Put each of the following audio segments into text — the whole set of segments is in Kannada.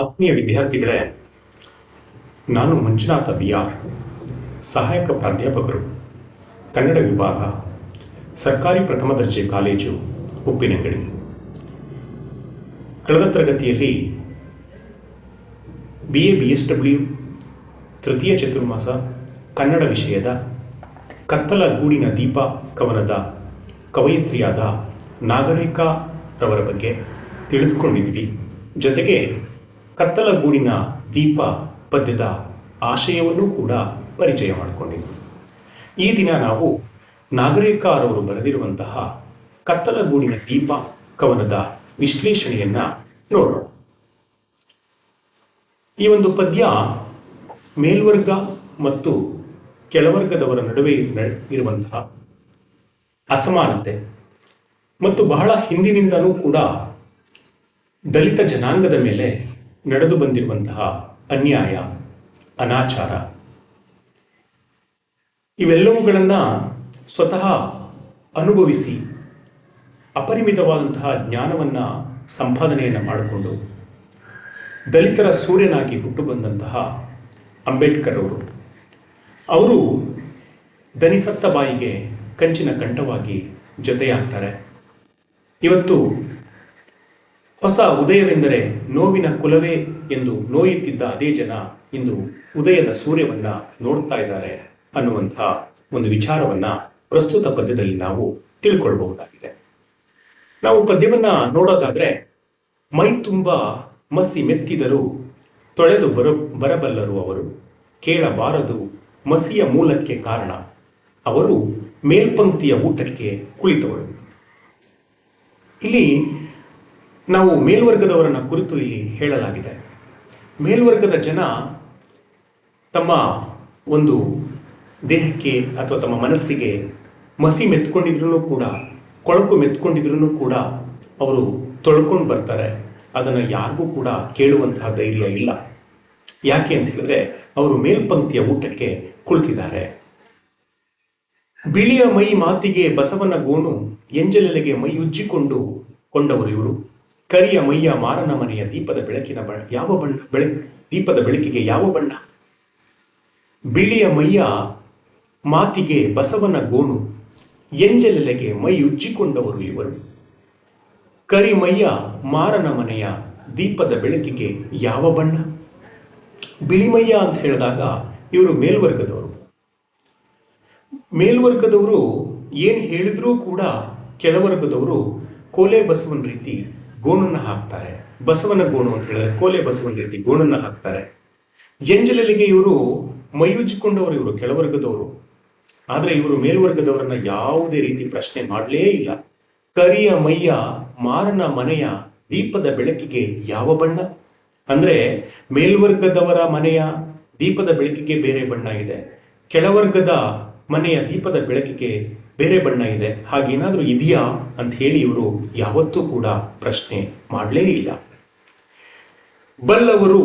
ಆತ್ಮೀಯ ವಿದ್ಯಾರ್ಥಿಗಳೇ, ನಾನು ಮಂಜುನಾಥ ಬಿ ಆರ್ ಸಹಾಯಕ ಪ್ರಾಧ್ಯಾಪಕರು, ಕನ್ನಡ ವಿಭಾಗ, ಸರ್ಕಾರಿ ಪ್ರಥಮ ದರ್ಜೆ ಕಾಲೇಜು, ಉಪ್ಪಿನಂಗಡಿ. ಕಳೆದ ತರಗತಿಯಲ್ಲಿ B A, B S W, ತೃತೀಯ ಚತುರ್ಮಾಸ, ಕನ್ನಡ ವಿಷಯದ ಕತ್ತಲ ಗೂಡಿನ ದೀಪ ಕವನದ ಕವಯಿತ್ರಿಯಾದ ನಾಗರಿಕ ರವರ ಬಗ್ಗೆ ತಿಳಿದುಕೊಂಡಿದ್ವಿ ಜೊತೆಗೆ ಕತ್ತಲ ಗೂಡಿನ ದೀಪ ಪದ್ಯದ ಆಶಯವನ್ನೂ ಕೂಡ ಪರಿಚಯ ಮಾಡಿಕೊಂಡಿದ್ವಿ. ಈ ದಿನ ನಾವು ನಾಗರಿಕಾರವರು ಬರೆದಿರುವಂತಹ ಕತ್ತಲ ಗೂಡಿನ ದೀಪ ಕವನದ ವಿಶ್ಲೇಷಣೆಯನ್ನ ನೋಡೋಣ. ಈ ಒಂದು ಪದ್ಯ ಮೇಲ್ವರ್ಗ ಮತ್ತು ಕೆಳವರ್ಗದವರ ನಡುವೆ ಇರುವಂತಹ ಅಸಮಾನತೆ ಮತ್ತು ಬಹಳ ಹಿಂದಿನಿಂದಲೂ ಕೂಡ ದಲಿತ ಜನಾಂಗದ ಮೇಲೆ ನಡೆದು ಬಂದಿರುವಂತಹ ಅನ್ಯಾಯ, ಅನಾಚಾರ. ಇವೆಲ್ಲವುಗಳನ್ನು ಸ್ವತಃ ಅನುಭವಿಸಿ ಅಪರಿಮಿತವಾದಂತಹ ಜ್ಞಾನವನ್ನು ಸಂಪಾದನೆಯನ್ನು ಮಾಡಿಕೊಂಡು ದಲಿತರ ಸೂರ್ಯನಾಗಿ ಹುಟ್ಟು ಬಂದಂತಹ ಅಂಬೇಡ್ಕರ್ ಅವರು. ಅವರು ದನಿಸತ್ತ ಬಾಯಿಗೆ ಕಂಚಿನ ಕಂಠವಾಗಿ ಜೊತೆಯಾಗ್ತಾರೆ. ಇವತ್ತು ಹೊಸ ಉದಯವೆಂದರೆ ನೋವಿನ ಕುಲವೇ ಎಂದು ನೋಯುತ್ತಿದ್ದ ಅದೇ ಜನ ಇಂದು ಉದಯದ ಸೂರ್ಯವನ್ನ ನೋಡ್ತಾ ಇದ್ದಾರೆ ಅನ್ನುವಂತಹ ಒಂದು ವಿಚಾರವನ್ನ ಪ್ರಸ್ತುತ ಪದ್ಯದಲ್ಲಿ ನಾವು ತಿಳ್ಕೊಳ್ಬಹುದಾಗಿದೆ. ನಾವು ಪದ್ಯವನ್ನ ನೋಡೋದಾದ್ರೆ, ಮೈ ತುಂಬ ಮಸಿ ಮೆತ್ತಿದರು ತೊಳೆದು ಬರ, ಬರಬಲ್ಲರು ಅವರು. ಕೇಳಬಾರದು ಮಸಿಯ ಮೂಲಕ್ಕೆ ಕಾರಣ. ಅವರು ಮೇಲ್ಪಂಕ್ತಿಯ ಊಟಕ್ಕೆ ಕುಳಿತವರು. ಇಲ್ಲಿ ನಾವು ಮೇಲ್ವರ್ಗದವರನ್ನು ಕುರಿತು ಇಲ್ಲಿ ಹೇಳಲಾಗಿದೆ. ಮೇಲ್ವರ್ಗದ ಜನ ತಮ್ಮ ಒಂದು ದೇಹಕ್ಕೆ ಅಥವಾ ತಮ್ಮ ಮನಸ್ಸಿಗೆ ಮಸಿ ಮೆತ್ಕೊಂಡಿದ್ರೂ ಕೂಡ, ಕೊಳಕು ಮೆತ್ಕೊಂಡಿದ್ರೂ ಕೂಡ ಅವರು ತೊಳ್ಕೊಂಡು ಬರ್ತಾರೆ. ಅದನ್ನು ಯಾರಿಗೂ ಕೂಡ ಕೇಳುವಂತಹ ಧೈರ್ಯ ಇಲ್ಲ. ಯಾಕೆ ಅಂತ ಹೇಳಿದ್ರೆ, ಅವರು ಮೇಲ್ಪಂಕ್ತಿಯ ಊಟಕ್ಕೆ ಕುಳಿತಿದ್ದಾರೆ. ಬಿಳಿಯ ಮೈ ಮಾತಿಗೆ ಬಸವನ ಗೋಣು, ಎಂಜಲೆಲೆಗೆ ಮೈ ಉಜ್ಜಿಕೊಂಡು ಕೊಂಡವರು ಇವರು. ಕರಿಯ ಮೈಯ ಮಾರನ ಮನೆಯ ದೀಪದ ಬೆಳಕಿನ ಬ, ಯಾವ ಬಣ್ಣ, ಬೆಳ, ದೀಪದ ಬೆಳಕಿಗೆ ಯಾವ ಬಣ್ಣ? ಬಿಳಿಯ ಮೈಯ ಮಾತಿಗೆ ಬಸವನ ಗೋಣು, ಎಂಜಲೆಲೆಗೆ ಮೈ ಉಜ್ಜಿಕೊಂಡವರು ಇವರು. ಕರಿಮಯ್ಯ ಮಾರನ ಮನೆಯ ದೀಪದ ಬೆಳಕಿಗೆ ಯಾವ ಬಣ್ಣ? ಬಿಳಿಮಯ್ಯ ಅಂತ ಹೇಳಿದಾಗ ಇವರು ಮೇಲ್ವರ್ಗದವರು. ಮೇಲ್ವರ್ಗದವರು ಏನು ಹೇಳಿದ್ರೂ ಕೂಡ ಕೆಳವರ್ಗದವರು ಕೋಲೆ ಬಸವನ ರೀತಿ ಗೋಣನ್ನ ಹಾಕ್ತಾರೆ. ಬಸವನ ಗೋಣು ಅಂತ ಹೇಳಿದ್ರೆ ಕೋಲೆ ಬಸವನ ರೀತಿ ಗೋಣನ್ನ ಹಾಕ್ತಾರೆ. ಎಂಜಲಲಿಗೆ ಇವರು ಮೈಯುಜ್ಜಿಕೊಂಡವರು ಇವರು, ಕೆಳವರ್ಗದವರು. ಆದರೆ ಇವರು ಮೇಲ್ವರ್ಗದವರನ್ನ ಯಾವುದೇ ರೀತಿ ಪ್ರಶ್ನೆ ಮಾಡಲೇ ಇಲ್ಲ. ಕರಿಯ ಮೈಯ, ಮಾರನ ಮನೆಯ ದೀಪದ ಬೆಳಕಿಗೆ ಯಾವ ಬಣ್ಣ? ಅಂದ್ರೆ ಮೇಲ್ವರ್ಗದವರ ಮನೆಯ ದೀಪದ ಬೆಳಕಿಗೆ ಬೇರೆ ಬಣ್ಣ ಇದೆ. ಕೆಳವರ್ಗದ ಮನೆಯ ದೀಪದ ಬೆಳಕಿಗೆ ಬೇರೆ ಬಣ್ಣ ಇದೆ, ಹಾಗೇನಾದರೂ ಇದೆಯಾ ಅಂತ ಹೇಳಿ ಇವರು ಯಾವತ್ತೂ ಕೂಡ ಪ್ರಶ್ನೆ ಮಾಡಲೇ ಇಲ್ಲ. ಬಲ್ಲವರು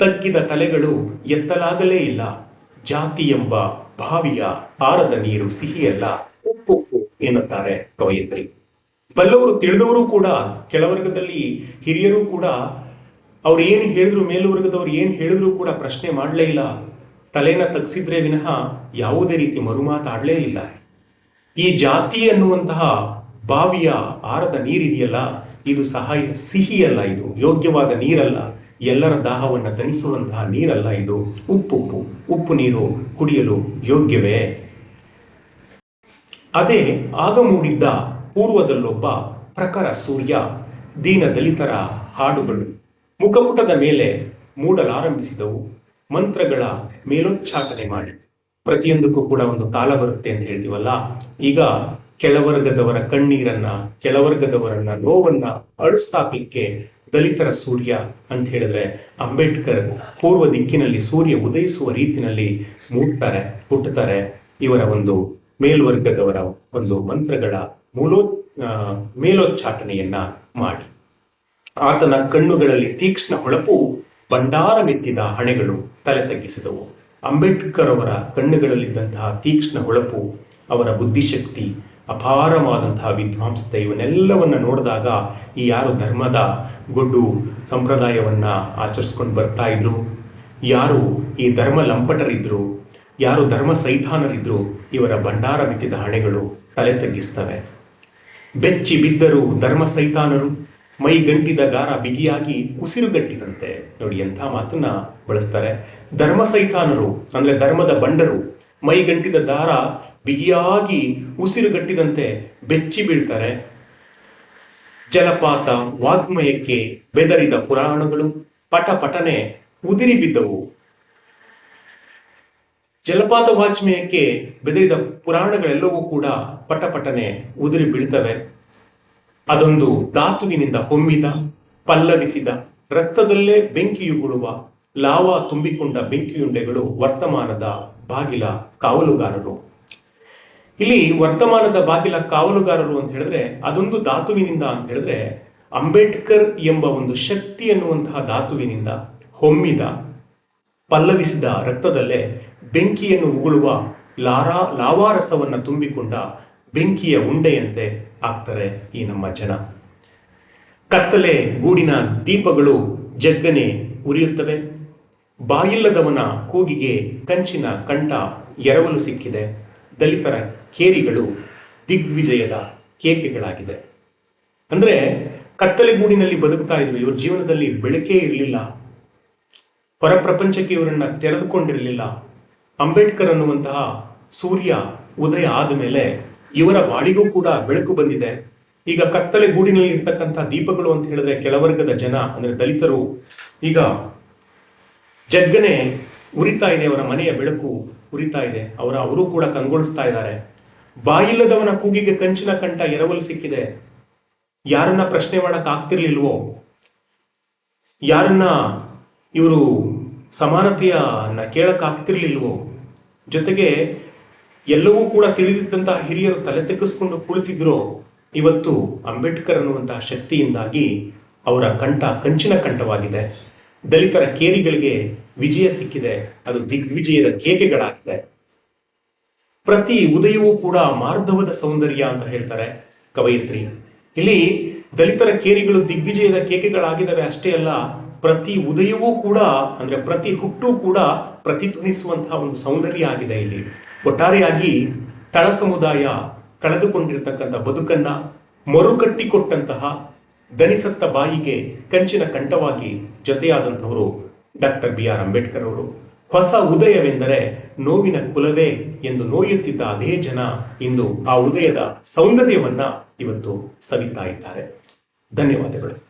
ತಗ್ಗಿದ ತಲೆಗಳು ಎತ್ತಲಾಗಲೇ ಇಲ್ಲ. ಜಾತಿ ಎಂಬ ಬಾವಿಯ ಪಾರದ ನೀರು ಸಿಹಿಯಲ್ಲ. ಉಪ್ಪು ಎನ್ನುತ್ತಾರೆ ಕವಯತ್ರಿ. ಬಲ್ಲವರು ತಿಳಿದವರು ಕೂಡ, ಕೆಳವರ್ಗದಲ್ಲಿ ಹಿರಿಯರು ಕೂಡ, ಅವ್ರು ಏನು ಹೇಳಿದ್ರು ಮೇಲ್ವರ್ಗದವ್ರು ಏನು ಹೇಳಿದ್ರು ಕೂಡ ಪ್ರಶ್ನೆ ಮಾಡಲೇ ಇಲ್ಲ. ತಲೆನ ತಗ್ಸಿದ್ರೆ ವಿನಃ ಯಾವುದೇ ರೀತಿ ಮರುಮಾತಾಡಲೇ ಇಲ್ಲ. ಈ ಜಾತಿ ಎನ್ನುವಂತಹ ಬಾವಿಯ ಆರದ ನೀರಿದೆಯಲ್ಲ, ಇದು ಸಹಾಯ ಸಿಹಿಯಲ್ಲ ಇದು, ಯೋಗ್ಯವಾದ ನೀರಲ್ಲ, ಎಲ್ಲರ ದಾಹವನ್ನು ತಣಿಸುವಂತಹ ನೀರಲ್ಲ ಇದು. ಉಪ್ಪುಪ್ಪು ಉಪ್ಪು ನೀರು ಕುಡಿಯಲು ಯೋಗ್ಯವೇ? ಅದೇ ಆಗ ಮೂಡಿದ್ದ ಪೂರ್ವದಲ್ಲೊಬ್ಬ ಪ್ರಖರ ಸೂರ್ಯ, ದೀನ ದಲಿತರ ಹಾಡುಗಳು. ಮುಖಪುಟದ ಮೇಲೆ ಮೂಡಲಾರಂಭಿಸಿದವು, ಮಂತ್ರಗಳ ಮೇಲೋಚ್ಚಾಟನೆ ಮಾಡಿ. ಪ್ರತಿಯೊಂದಕ್ಕೂ ಕೂಡ ಒಂದು ಕಾಲ ಬರುತ್ತೆ ಅಂತ ಹೇಳ್ತೀವಲ್ಲ? ಈಗ ಕೆಳವರ್ಗದವರ ಕಣ್ಣೀರನ್ನ, ಕೆಳವರ್ಗದವರನ್ನ ನೋವನ್ನ ಅಳಿಸ್ತಾಕ್ಲಿಕ್ಕೆ ದಲಿತರ ಸೂರ್ಯ ಅಂತ ಹೇಳಿದ್ರೆ ಅಂಬೇಡ್ಕರ್ ಪೂರ್ವ ದಿಕ್ಕಿನಲ್ಲಿ ಸೂರ್ಯ ಉದಯಿಸುವ ರೀತಿನಲ್ಲಿ ಮೂಡ್ತಾರೆ, ಹುಟ್ಟುತ್ತಾರೆ. ಇವರ ಒಂದು ಮೇಲ್ವರ್ಗದವರ ಒಂದು ಮಂತ್ರಗಳ ಮೂಲೋ ಮೇಲೋಚ್ಚಾಟನೆಯನ್ನ ಮಾಡಿ. ಆತನ ಕಣ್ಣುಗಳಲ್ಲಿ ತೀಕ್ಷ್ಣ ಹೊಳಪು, ಭಂಡಾರ ಮೆತ್ತಿದ ಹಣೆಗಳು ತಲೆ ತಗ್ಗಿಸಿದವು. ಅಂಬೇಡ್ಕರ್ ಅವರ ಕಣ್ಣುಗಳಲ್ಲಿದ್ದಂತಹ ತೀಕ್ಷ್ಣ ಹೊಳಪು, ಅವರ ಬುದ್ಧಿಶಕ್ತಿ, ಅಪಾರವಾದಂತಹ ವಿದ್ವಾಂಸತೆ ಇವನ್ನೆಲ್ಲವನ್ನ ನೋಡಿದಾಗ ಈ ಯಾರು ಧರ್ಮದ ಗೊಡ್ಡು ಸಂಪ್ರದಾಯವನ್ನ ಆಚರಿಸ್ಕೊಂಡು ಬರ್ತಾ ಇದ್ರು? ಯಾರು ಈ ಧರ್ಮ ಲಂಪಟರಿದ್ರು? ಯಾರು ಧರ್ಮ ಸೈತಾನರಿದ್ರು? ಇವರ ಭಂಡಾರ ಮಿತಿದ ಹಣೆಗಳು ತಲೆ ತಗ್ಗಿಸ್ತವೆ. ಬೆಚ್ಚಿ ಬಿದ್ದರು ಧರ್ಮ ಸೈತಾನರು ಮೈಗಂಟಿದ ದಾರ ಬಿಗಿಯಾಗಿ ಉಸಿರುಗಟ್ಟಿದಂತೆ ನೋಡಿ ಎಂಥ ಮಾತನ್ನ ಬಳಸ್ತಾರೆ. ಧರ್ಮ ಸೈತಾನರು, ಅಂದ್ರೆ ಧರ್ಮದ ಬಂಡರು ಮೈಗಂಟಿದ ದಾರ ಬಿಗಿಯಾಗಿ ಉಸಿರುಗಟ್ಟಿದಂತೆ ಬೆಚ್ಚಿ ಬೀಳ್ತಾರೆ. ಜಲಪಾತ ವಾಗ್ಮಯಕ್ಕೆ ಬೆದರಿದ ಪುರಾಣಗಳು, ಪಟ ಪಟನೆ ಉದಿರಿ ಬಿದ್ದವು. ಜಲಪಾತ ವಾಜ್ಮಯಕ್ಕೆ ಬೆದರಿದ ಪುರಾಣಗಳೆಲ್ಲವೂ ಕೂಡ ಪಟಪಟನೆ ಉದುರಿ ಬೀಳ್ತವೆ. ಅದೊಂದು ಧಾತುವಿನಿಂದ ಹೊಮ್ಮಿದ, ಪಲ್ಲವಿಸಿದ, ರಕ್ತದಲ್ಲೇ ಬೆಂಕಿಯುಗುಳುವ, ಲಾವಾ ತುಂಬಿಕೊಂಡ ಬೆಂಕಿಯುಂಡೆಗಳು ವರ್ತಮಾನದ ಬಾಗಿಲ ಕಾವಲುಗಾರರು. ಇಲ್ಲಿ ವರ್ತಮಾನದ ಬಾಗಿಲ ಕಾವಲುಗಾರರು ಅಂತ ಹೇಳಿದ್ರೆ, ಅದೊಂದು ಧಾತುವಿನಿಂದ ಅಂತ ಹೇಳಿದ್ರೆ, ಅಂಬೇಡ್ಕರ್ ಎಂಬ ಒಂದು ಶಕ್ತಿ ಎನ್ನುವಂತಹ ಧಾತುವಿನಿಂದ ಹೊಮ್ಮಿದ, ಪಲ್ಲವಿಸಿದ ರಕ್ತದಲ್ಲೇ ಬೆಂಕಿಯನ್ನು ಉಗುಳುವ ಲಾರಾ, ಲಾವಾರಸವನ್ನು ತುಂಬಿಕೊಂಡ ಬೆಂಕಿಯ ಉಂಡೆಯಂತೆ ಆಗ್ತಾರೆ ಈ ನಮ್ಮ ಜನ. ಕತ್ತಲೆ ಗೂಡಿನ ದೀಪಗಳು ಜಗ್ಗನೆ ಉರಿಯುತ್ತವೆ. ಬಾಯಿಲ್ಲದವನ ಕೂಗಿಗೆ ಕಂಚಿನ ಕಂಠ ಎರವಲು ಸಿಕ್ಕಿದೆ. ದಲಿತರ ಕೇರಿಗಳು ದಿಗ್ವಿಜಯದ ಕೇಕೆಗಳಾಗಿದೆ ಅಂದ್ರೆ ಕತ್ತಲೆ ಗೂಡಿನಲ್ಲಿ ಬದುಕ್ತಾ ಇದ್ರು ಇವ್ರ ಜೀವನದಲ್ಲಿ ಬೆಳಕೇ ಇರಲಿಲ್ಲ. ಹೊರಪ್ರಪಂಚಕ್ಕೆ ಇವರನ್ನ ತೆರೆದುಕೊಂಡಿರಲಿಲ್ಲ. ಅಂಬೇಡ್ಕರ್ ಅನ್ನುವಂತಹ ಸೂರ್ಯ ಉದಯ ಆದ ಮೇಲೆ ಇವರ ಬಾಡಿಗೂ ಕೂಡ ಬೆಳಕು ಬಂದಿದೆ. ಈಗ ಕತ್ತಲೆ ಗೂಡಿನಲ್ಲಿ ಇರ್ತಕ್ಕಂಥ ದೀಪಗಳು ಅಂತ ಹೇಳಿದ್ರೆ ಕೆಳವರ್ಗದ ಜನ, ಅಂದ್ರೆ ದಲಿತರು, ಈಗ ಜಗ್ಗನೆ ಉರಿತಾ ಇದೆ, ಅವರ ಮನೆಯ ಬೆಳಕು ಉರಿತಾ ಇದೆ. ಅವರ ಅವರು ಕೂಡ ಕಂಗೊಳಿಸ್ತಾ ಇದ್ದಾರೆ. ಬಾಯಿಲ್ಲದವನ ಕೂಗಿಗೆ ಕಂಚಿನ ಕಂಠ ಎರವಲು ಸಿಕ್ಕಿದೆ. ಯಾರನ್ನ ಪ್ರಶ್ನೆ ಮಾಡಕ್ ಆಗ್ತಿರ್ಲಿಲ್ವೋ? ಯಾರನ್ನ ಇವರು ಸಮಾನತೆಯನ್ನ ಕೇಳಕ್ ಆಗ್ತಿರ್ಲಿಲ್ವೋ? ಜೊತೆಗೆ ಎಲ್ಲವೂ ಕೂಡ ತಿಳಿದಿದ್ದಂತಹ ಹಿರಿಯರು ತಲೆ ತೆಗೆಸ್ಕೊಂಡು ಕುಳಿತಿದ್ರು. ಇವತ್ತು ಅಂಬೇಡ್ಕರ್ ಅನ್ನುವಂತಹ ಶಕ್ತಿಯಿಂದಾಗಿ ಅವರ ಕಂಠ ಕಂಚಿನ ಕಂಠವಾಗಿದೆ. ದಲಿತರ ಕೇರಿಗಳಿಗೆ ವಿಜಯ ಸಿಕ್ಕಿದೆ. ಅದು ದಿಗ್ವಿಜಯದ ಕೇಕೆಗಳಾಗಿದೆ. ಪ್ರತಿ ಉದಯವೂ ಕೂಡ ಮಾರ್ಧವದ ಸೌಂದರ್ಯ ಅಂತ ಹೇಳ್ತಾರೆ ಕವಯಿತ್ರಿ. ಇಲ್ಲಿ ದಲಿತರ ಕೇರಿಗಳು ದಿಗ್ವಿಜಯದ ಕೇಕೆಗಳಾಗಿದ್ದಾವೆ ಅಷ್ಟೇ ಅಲ್ಲ, ಪ್ರತಿ ಉದಯವೂ ಕೂಡ, ಅಂದ್ರೆ ಪ್ರತಿ ಹುಟ್ಟು ಕೂಡ ಪ್ರತಿಧ್ವನಿಸುವಂತಹ ಒಂದು ಸೌಂದರ್ಯ ಆಗಿದೆ ಇಲ್ಲಿ. ಒಟ್ಟಾರೆಯಾಗಿ ತಳ ಸಮುದಾಯ ಕಳೆದುಕೊಂಡಿರತಕ್ಕಂಥ ಬದುಕನ್ನ ಮರುಕಟ್ಟಿಕೊಟ್ಟಂತಹ ದನಿಸತ್ತ ಬಾಯಿಗೆ ಕಂಚಿನ ಕಂಠವಾಗಿ ಜೊತೆಯಾದಂಥವರು ಡಾಕ್ಟರ್ ಬಿ ಆರ್ ಅಂಬೇಡ್ಕರ್ ಅವರು. ಹೊಸ ಉದಯವೆಂದರೆ ನೋವಿನ ಕುಲವೇ ಎಂದು ನೋಯುತ್ತಿದ್ದ ಅದೇ ಜನ ಇಂದು ಆ ಉದಯದ ಸೌಂದರ್ಯವನ್ನ ಇವತ್ತು ಸವಿತಾ ಇದ್ದಾರೆ. ಧನ್ಯವಾದಗಳು.